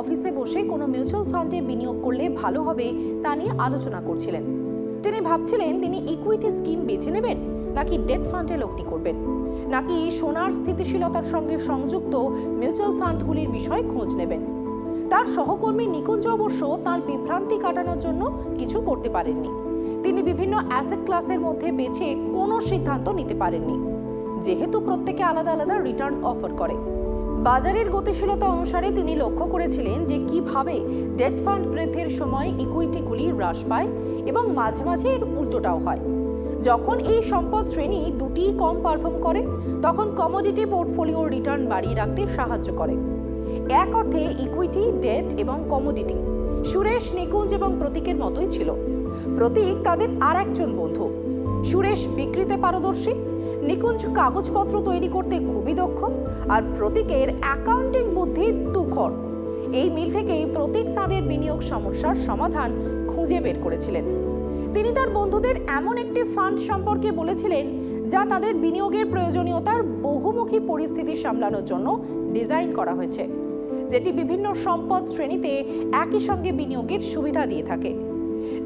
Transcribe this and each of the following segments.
অফিসে বসে কোনো মিউচুয়াল ফান্ডে বিনিয়োগ করলে ভালো হবে তা নিয়ে আলোচনা করছিলেন। তিনি ভাবছিলেন তিনি ইকুইটি স্কিম বেছে নেবেন নাকি ডেট ফান্ডে লগ্নি করবেন। নাকি সোনার স্থিতিশীলতার সঙ্গে সংযুক্ত মিউচুয়াল ফান্ডগুলির বিষয়ে খোঁজ নেবেন। তার সহকর্মী নিকুঞ্জ অবশ্য তার বিভ্রান্তি কাটানোর জন্য কিছু করতে পারেননি। তিনি বিভিন্ন অ্যাসেট ক্লাসের মধ্যে বেছে কোনো সিদ্ধান্ত নিতে পারেননি। যেহেতু প্রত্যেকে আলাদা আলাদা রিটার্ন অফার করে। বাজারের গতিশীলতা অনুসারে তিনি লক্ষ্য করেছিলেন যে কীভাবে ডেট ফান্ড বৃদ্ধির সময় ইকুইটিগুলি হ্রাস পায় এবং মাঝে মাঝে এর উল্টোটাও হয়। যখন এই সম্পদ শ্রেণি দুটি কম পারফর্ম করে, তখন কমোডিটি পোর্টফোলিও রিটার্ন বাড়িয়ে রাখতে সাহায্য করে। এক অর্থে ইকুইটি ডেট এবং কমোডিটি সুরেশ নিকুঞ্জ এবং প্রতীকের মতোই ছিল। প্রতীক তাদের আর একজন বন্ধু। সুরেশ বিক্রিতে পারদর্শী, নিকুঞ্জ কাগজপত্র তৈরি করতে খুবই দক্ষ আর প্রতীকের অ্যাকাউন্টিং বুদ্ধি তুখর এই মিল থেকেই প্রতীক তাদের বিনিয়োগ সমস্যার সমাধান খুঁজে বের করেছিলেন। তিনি তার বন্ধুদের এমন একটি ফান্ড সম্পর্কে বলেছিলেন, যা তাদের বিনিয়োগের প্রয়োজনীয়তার বহুমুখী পরিস্থিতি সামলানোর জন্য ডিজাইন করা হয়েছে, যেটি বিভিন্ন সম্পদ শ্রেণীতে একই সঙ্গে বিনিয়োগের সুবিধা দিয়ে থাকে।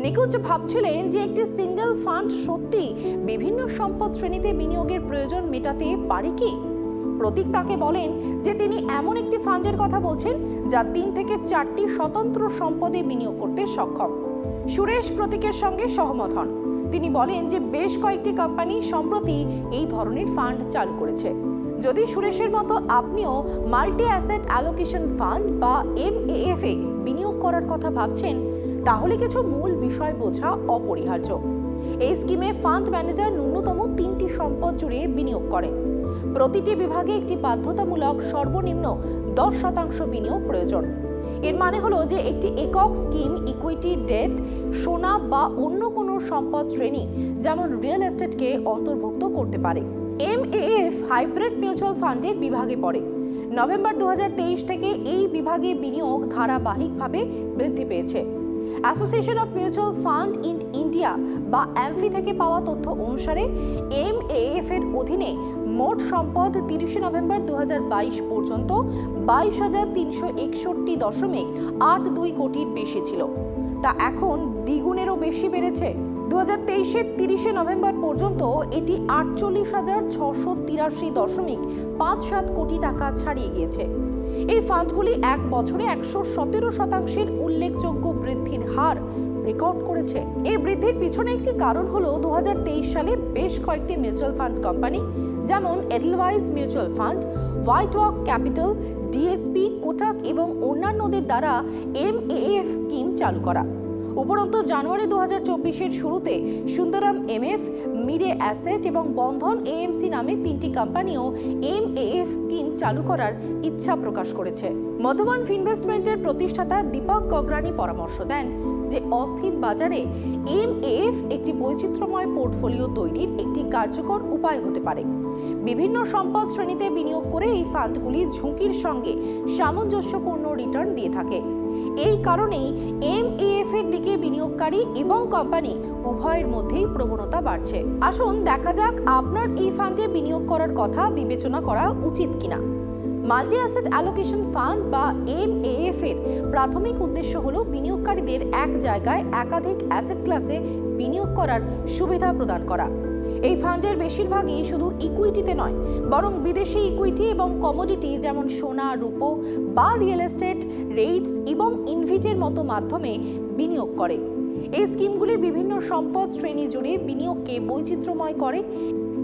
নিকুঞ্জ ভাবছিলেন যে একটি সিঙ্গেল ফান্ড সত্যি বিভিন্ন সম্পদ শ্রেণীতে বিনিয়োগের প্রয়োজন মেটাতে পারে কি? প্রতীক তাকে বলেন যে তিনি এমন একটি ফান্ডের কথা বলছেন যা তিন থেকে চারটি স্বতন্ত্র সম্পদে বিনিয়োগ করতে সক্ষম। সুরেশ প্রতীকের সঙ্গে সহমত হন। তিনি বলেন যে বেশ কয়েকটি কোম্পানি সম্প্রতি এই ধরনের ফান্ড চালু করেছে। যদি সুরেশের মতো আপনিও মাল্টি অ্যাসেট অ্যালোকেশন ফান্ড বা এমএএফ এ বিনিয়োগ করার কথা ভাবছেন তাহলে কিছু মূল বিষয় বোঝা অপরিহার্য। এই স্কিমে ফান্ড ম্যানেজার ন্যূনতম তিনটি সম্পদ জুড়ে বিনিয়োগ করেন। প্রতিটি বিভাগে একটি বাধ্যতামূলক সর্বনিম্ন দশ শতাংশ বিনিয়োগ প্রয়োজন। এর মানে হলো যে একটি একক স্কিম ইকুইটি ডেট সোনা বা অন্য কোনো সম্পদ শ্রেণি, যেমন রিয়েল এস্টেটকে অন্তর্ভুক্ত করতে পারে। এমএএফ হাইব্রিড মিউচুয়াল ফান্ডের বিভাগে পড়ে। নভেম্বর দু হাজার তেইশ থেকে এই বিভাগে বিনিয়োগ ধারাবাহিকভাবে বৃদ্ধি পেয়েছে। Association of Mutual Fund in India বা অ্যামফি থেকে পাওয়া তথ্য অনুসারে এমএএফ এর অধীনে মোট সম্পদ তিরিশে নভেম্বর দু হাজার বাইশ পর্যন্ত বাইশ হাজার তিনশো একষট্টি দশমিক আট দুই কোটির বেশি ছিল। তা এখন দ্বিগুণেরও বেশি বেড়েছে। দু হাজার তেইশের তিরিশে নভেম্বর পর্যন্ত এটি আটচল্লিশ হাজার ছশো তিরাশি দশমিক পাঁচ সাত কোটি টাকা ছাড়িয়ে গিয়েছে। এই ফান্ডগুলি এক বছরে একশো সতেরো শতাংশের উল্লেখযোগ্য বৃদ্ধির হার রেকর্ড করেছে। এই বৃদ্ধির পিছনে একটি কারণ হলো দু হাজার তেইশ সালে বেশ কয়েকটি মিউচুয়াল ফান্ড কোম্পানি, যেমন Edelweiss Mutual Fund, White Oak Capital, DSP, Kotak এবং অন্যান্যদের দ্বারা এমএএফ স্কিম চালু করা। উপরন্তু জানুয়ারি দু হাজার চব্বিশের শুরুতে সুন্দরম এমএফ, মিরে অ্যাসেট এবং বন্ধন এএমসি নামে তিনটি কোম্পানিও এমএএফ স্কিম চালু করার ইচ্ছা প্রকাশ করেছে। মধুবান ইনভেস্টমেন্টের প্রতিষ্ঠাতা দীপক গগরানি পরামর্শ দেন যে অস্থির বাজারে এমএএফ একটি বৈচিত্র্যময় পোর্টফোলিও তৈরির একটি কার্যকর উপায় হতে পারে। বিভিন্ন সম্পদ শ্রেণীতে বিনিয়োগ করে এই ফান্ডগুলি ঝুঁকির সঙ্গে সামঞ্জস্যপূর্ণ রিটার্ন দিয়ে থাকে। এই কারণেই এমএএফ এর দিকে বিনিয়োগকারী এবং কোম্পানি উভয়ের মধ্যেই প্রবণতা বাড়ছে। আসুন দেখা যাক আপনার এই ফান্ডে বিনিয়োগ করার কথা বিবেচনা করা উচিত কিনা। মাল্টি অ্যাসেট অ্যালোকেশন ফান্ড বা এমএএফ এর প্রাথমিক উদ্দেশ্য হল বিনিয়োগকারীদের এক জায়গায় একাধিক অ্যাসেট ক্লাসে বিনিয়োগ করার সুবিধা প্রদান করা। এই ফান্ডের বেশিরভাগই শুধু ইকুইটিতে নয়, বরং বিদেশি ইকুইটি এবং কমোডিটি যেমন সোনা, রূপো বা রিয়েল এস্টেট রেটস এবং ইনভিটের মতো মাধ্যমে বিনিয়োগ করে। এই স্কিমগুলি বিভিন্ন সম্পদ শ্রেণি জুড়ে বিনিয়োগকে বৈচিত্র্যময় করে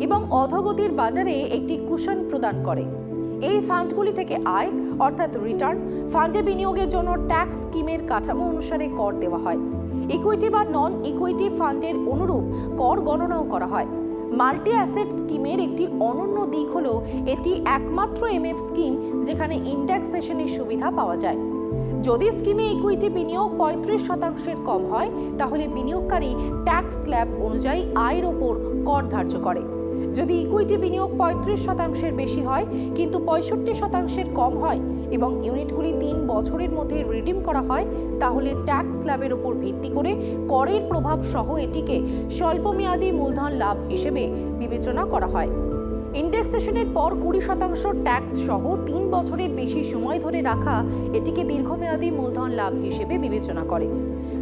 এবং অধগতির বাজারে একটি কুশন প্রদান করে। এই ফান্ডগুলি থেকে আয়, অর্থাৎ রিটার্ন ফান্ডে বিনিয়োগের জন্য ট্যাক্স স্কিমের কাঠামো অনুসারে কর দেওয়া হয়। ইকুইটি বা নন ইকুইটি ফান্ডের অনুরূপ কর গণনাও করা হয়। মাল্টি অ্যাসেট স্কিমের একটি অনন্য দিক হল এটি একমাত্র এমএফ স্কিম যেখানে ইন্ডেক্সেশনের সুবিধা পাওয়া যায়। যদি স্কিমে ইকুইটি বিনিয়োগ পঁয়ত্রিশ শতাংশের কম হয়, তাহলে বিনিয়োগকারী ট্যাক্স স্ল্যাব অনুযায়ী আয়ের ওপর কর ধার্য করে। যদি ইকুইটি বিনিয়োগ পঁয়ত্রিশ শতাংশের বেশি হয়, কিন্তু পঁয়ষট্টি শতাংশের কম হয় এবং ইউনিটগুলি তিন বছরের মধ্যে রিডিম করা হয়, তাহলে ট্যাক্স ল্যাবের উপর ভিত্তি করে করের প্রভাব সহ এটিকে স্বল্পমেয়াদী মূলধন লাভ হিসেবে বিবেচনা করা হয়। ইন্ডেক্সেশনের পর কুড়ি শতাংশ ট্যাক্স সহ তিন বছরের বেশি সময় ধরে রাখা এটিকে দীর্ঘমেয়াদী মূলধন লাভ হিসেবে বিবেচনা করে।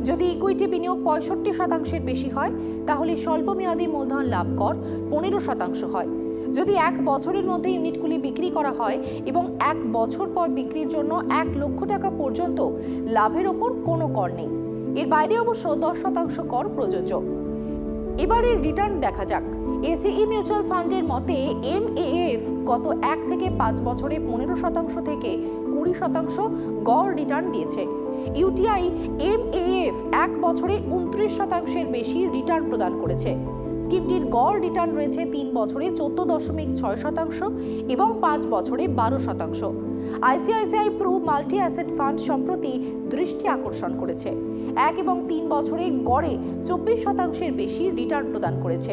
যদি ইকুইটি বিনিয়োগ পঁয়ষট্টি শতাংশের বেশি হয়, তাহলে স্বল্পমেয়াদী মূলধন লাভ কর পনেরো শতাংশ হয়। যদি এক বছরের মধ্যে ইউনিটগুলি বিক্রি করা হয় এবং এক বছর পর বিক্রির জন্য এক লক্ষ টাকা পর্যন্ত, লাভের ওপর কোনো কর নেই। এর বাইরে অবশ্য দশ শতাংশ কর প্রযোজ্য। এবারের রিটার্ন দেখা যাক। এসিই মিউচুয়াল ফান্ডের মতে এমএএফ গত এক থেকে পাঁচ বছরে পনেরো শতাংশ থেকে কুড়ি শতাংশ গড় রিটার্ন দিয়েছে। ইউটিআই এমএএফ এক বছরে উনত্রিশ শতাংশের বেশি রিটার্ন প্রদান করেছে। স্কিমটির গড় রিটার্ন রয়েছে তিন বছরে চোদ্দ দশমিক ছয় শতাংশ এবং পাঁচ বছরে বারো শতাংশ। ICICI Pru Multi Asset Fund সম্প্রতি দৃষ্টি আকর্ষণ করেছে। এক এবং তিন বছরে গড়ে চব্বিশ শতাংশের বেশি রিটার্ন প্রদান করেছে।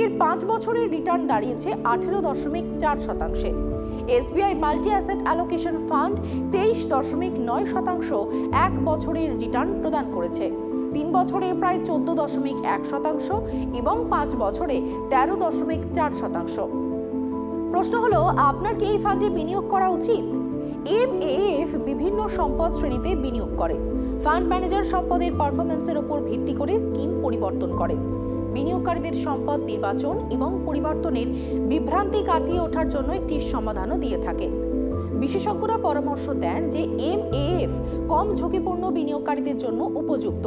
এর পাঁচ বছরের রিটার্ন দাঁড়িয়েছে আঠেরো দশমিক চার শতাংশে। SBI Multi Asset Allocation Fund তেইশ দশমিক নয় শতাংশ এক বছরের রিটার্ন প্রদান করেছে। তিন বছরে প্রায় চোদ্দ দশমিক এক শতাংশ এবং পাঁচ বছরে তেরো দশমিক চার শতাংশ। প্রশ্ন হলো, আপনার কি এই ফান্ডে বিনিয়োগ করা উচিত? এমএএফ বিভিন্ন সম্পদ শ্রেণীতে বিনিয়োগ করে। ফান্ড ম্যানেজার সম্পদের পারফরমেন্সের উপর ভিত্তি করে স্কিম পরিবর্তন করে। বিনিয়োগকারীদের সম্পদ নির্বাচন এবং পরিবর্তনের বিভ্রান্তি কাটিয়ে ওঠার জন্য একটি সমাধানও দিয়ে থাকে। বিশেষজ্ঞরা পরামর্শ দেন যে এমএএফ কম ঝুঁকিপূর্ণ বিনিয়োগকারীদের জন্য উপযুক্ত।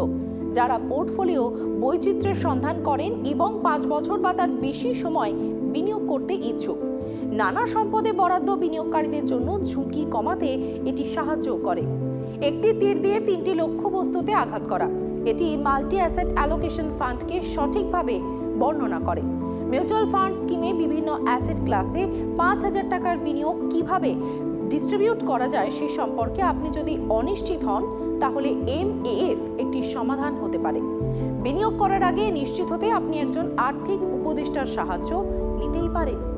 যারা পোর্টফোলিও বৈচিত্র্যের সন্ধান করেন এবং পাঁচ বছর বা তার বেশি সময় বিনিয়োগ করতে ইচ্ছুক। নানা সম্পদে বরাদ্দ বিনিয়োগকারীদের জন্য ঝুঁকি কমাতে এটি সাহায্য করে। একটি তীর দিয়ে তিনটি লক্ষ্যবস্তুতে আঘাত করা। এটি মাল্টি অ্যাসেট অ্যালোকেশন ফান্ডকে সঠিকভাবে বর্ণনা করে। মিউচুয়াল ফান্ড স্কিমে বিভিন্ন অ্যাসেট ক্লাসে পাঁচ হাজার টাকার বিনিয়োগ কীভাবে ডিস্ট্রিবিউট করা যায় সে সম্পর্কে আপনি যদি অনিশ্চিত হন, তাহলে এমএএফ একটি সমাধান হতে পারে। বিনিয়োগ করার আগে নিশ্চিত হতে আপনি একজন আর্থিক উপদেষ্টার সাহায্য নিতেই পারেন।